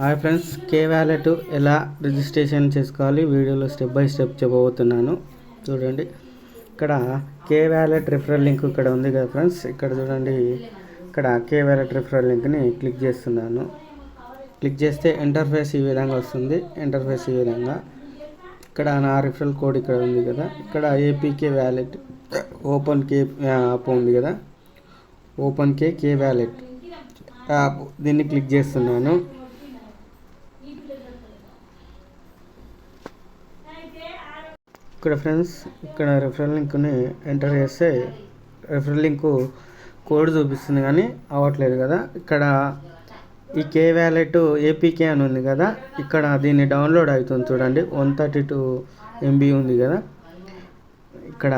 Hi friends K wallet ఎలా registration చేసుకోవాలి వీడియోలో స్టెప్ బై స్టెప్ చెప్పబోతున్నాను. చూడండి ఇక్కడ కే వ్యాలెట్ రిఫరల్ లింక్ ఇక్కడ ఉంది కదా ఫ్రెండ్స్. ఇక్కడ చూడండి ఇక్కడ కే వ్యాలెట్ రిఫరల్ లింక్ని క్లిక్ చేస్తున్నాను. క్లిక్ చేస్తే ఇంటర్ఫేస్ ఈ విధంగా వస్తుంది. ఇంటర్ఫేస్ ఈ విధంగా. ఇక్కడ నా రిఫరల్ కోడ్ ఇక్కడ ఉంది కదా. ఇక్కడ APK wallet open K app ఉంది కదా. Open K K wallet. App దీన్ని క్లిక్ చేస్తున్నాను. ఇక్కడ ఫ్రెండ్స్ ఇక్కడ రెఫరల్ లింక్ని ఎంటర్ చేస్తే రెఫరల్ లింకు కోడ్ చూపిస్తుంది కానీ అవ్వట్లేదు కదా. ఇక్కడ ఈ కే వ్యాలెట్ ఏపీకే అని ఉంది కదా. ఇక్కడ దీన్ని డౌన్లోడ్ అవుతుంది చూడండి. వన్ థర్టీ టూ ఎంబీ ఉంది కదా. ఇక్కడ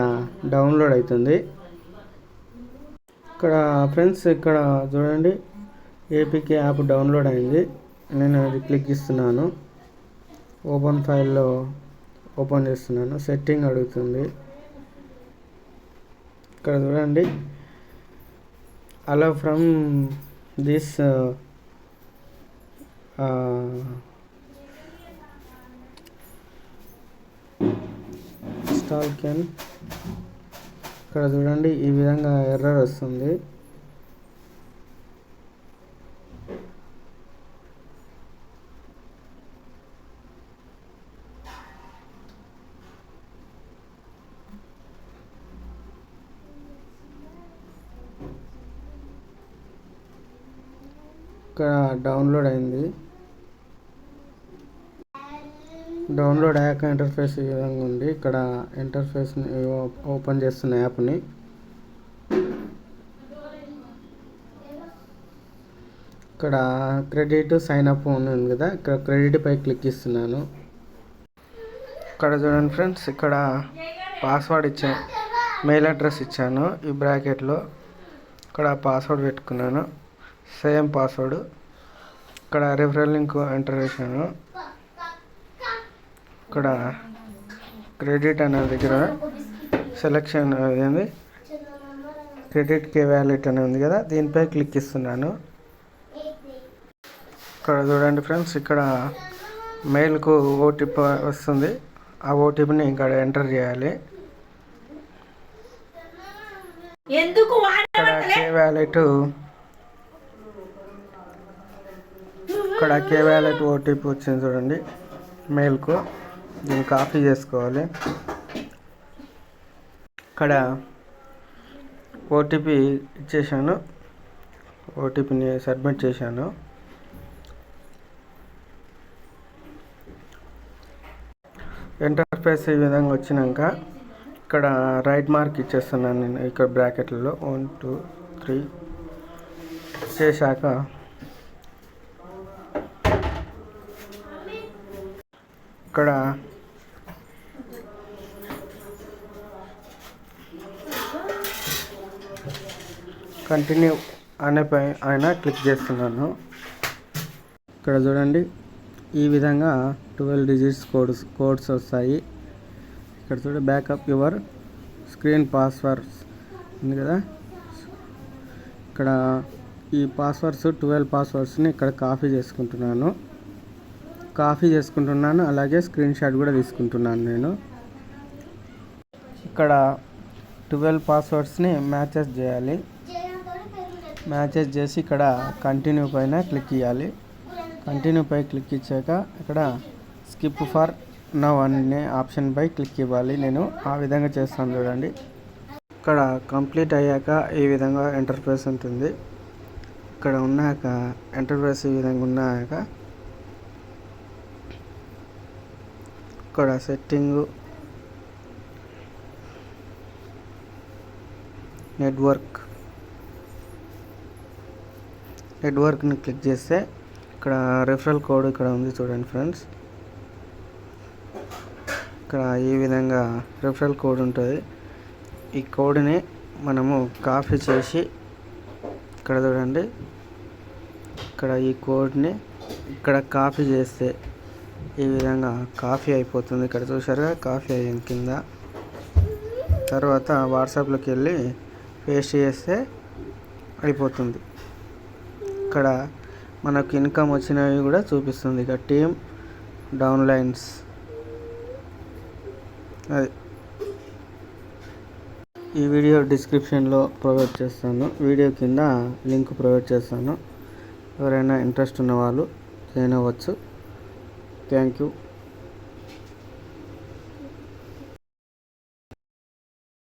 డౌన్లోడ్ అవుతుంది. ఇక్కడ ఫ్రెండ్స్ ఇక్కడ చూడండి. ఏపీకే యాప్ డౌన్లోడ్ అయింది. నేను అది క్లిక్ ఇస్తున్నాను ఓపెన్ ఫైల్లో ఓపెన్ చేస్తున్నాను. సెట్టింగ్ అడుగుతుంది. ఇక్కడ చూడండి. అలా ఫ్రమ్ దిస్ స్టాల్ కెన్ ఇక్కడ చూడండి ఈ విధంగా ఎర్రర్ వస్తుంది. ఇక్కడ డౌన్లోడ్ అయింది. డౌన్లోడ్ అయ్యాక ఇంటర్ఫేస్ ఈ విధంగా ఉంది. ఇక్కడ ఇంటర్ఫేస్ని ఓపెన్ చేస్తున్న యాప్ని ఇక్కడ క్రెడిట్ సైన్ అప్ ఉంది కదా. ఇక్కడ క్రెడిట్ పై క్లిక్ ఇస్తున్నాను ఇక్కడ చూడండి ఫ్రెండ్స్ ఇక్కడ పాస్వర్డ్ ఇచ్చాను మెయిల్ అడ్రస్ ఇచ్చాను ఈ బ్రాకెట్లో ఇక్కడ పాస్వర్డ్ పెట్టుకున్నాను. Same password. ఇక్కడ రిఫరల్ లింక్ ఎంటర్ చేశాను. ఇక్కడ క్రెడిట్ అనే దగ్గర సెలెక్షన్ అయింది క్రెడిట్ కే వ్యాలెట్ అని ఉంది కదా దీనిపై క్లిక్ ఇస్తున్నాను ఇక్కడ చూడండి ఫ్రెండ్స్ ఇక్కడ మెయిల్కు ఓటీపీ వస్తుంది. ఆ ఓటీపీని ఇక్కడ ఎంటర్ చేయాలి. ఎందుకు ఇక్కడ కే వ్యాలెట్ ఇక్కడ కే వ్యాలెట్ ఓటీపీ వచ్చింది చూడండి మెయిల్కు. దీన్ని కాఫీ చేసుకోవాలి. ఇక్కడ ఓటీపీ ఇచ్చేసాను. ఓటీపీని సబ్మిట్ చేశాను. ఇంటర్ఫేస్ ఈ విధంగా వచ్చినాక ఇక్కడ రైట్ మార్క్ ఇచ్చేస్తున్నాను నేను ఇక్కడ బ్రాకెట్లలో వన్ టూ త్రీ చేశాక ఇక్కడ కంటిన్యూ అనే పై ఆయన క్లిక్ చేస్తున్నాను. ఇక్కడ చూడండి ఈ విధంగా ట్వెల్వ్ డిజిట్స్ కోడ్స్ కోడ్స్ వస్తాయి. ఇక్కడ చూడ బ్యాకప్ యువర్ స్క్రీన్ పాస్వర్డ్స్ ఉంది కదా. ఇక్కడ ఈ పాస్వర్డ్స్ ట్వెల్వ్ పాస్వర్డ్స్ని ఇక్కడ కాపీ చేసుకుంటున్నాను. కాపీ చేసుకుంటున్నాను అలాగే స్క్రీన్ షాట్ కూడా తీసుకుంటున్నాను నేను. ఇక్కడ ట్వెల్వ్ పాస్వర్డ్స్ని మ్యాచెస్ చేయాలి. మ్యాచెస్ చేసి ఇక్కడ కంటిన్యూ పైన క్లిక్ ఇవ్వాలి కంటిన్యూ పై క్లిక్ ఇచ్చాక ఇక్కడ స్కిప్ ఫర్ నవ్ అనే ఆప్షన్ పై క్లిక్ ఇవ్వాలి. నేను ఆ విధంగా చేస్తాను చూడండి. ఇక్కడ కంప్లీట్ అయ్యాక ఈ విధంగా ఇంటర్ఫేస్ ఉంటుంది. ఇక్కడ ఉన్నాక ఇంటర్ఫేస్ ఈ విధంగా ఉన్నాక ఇక్కడ సెట్టింగు నెట్వర్క్ నెట్వర్క్ని క్లిక్ చేస్తే ఇక్కడ రిఫరల్ కోడ్ ఇక్కడ ఉంది చూడండి ఫ్రెండ్స్. ఇక్కడ ఈ విధంగా రిఫరల్ కోడ్ ఉంటుంది. ఈ కోడ్ని మనము కాపీ చేసి ఇక్కడ చూడండి. ఇక్కడ ఈ కోడ్ని ఇక్కడ కాపీ చేస్తే ఈ విధంగా కాఫీ అయిపోతుంది. ఇక్కడ చూసారుగా కాఫీ అయిన కింద. తర్వాత వాట్సాప్లోకి వెళ్ళి పేస్ట్ చేస్తే అయిపోతుంది. ఇక్కడ మనకు ఇన్కమ్ వచ్చినవి కూడా చూపిస్తుంది. ఇక టీమ్ డౌన్లైన్స్. అది. ఈ వీడియో డిస్క్రిప్షన్లో ప్రొవైడ్ చేస్తాను. వీడియో కింద లింక్ ప్రొవైడ్ చేస్తాను. ఎవరైనా ఇంట్రెస్ట్ ఉన్న వాళ్ళు జాయిన్ థ్యాంక్ యూ.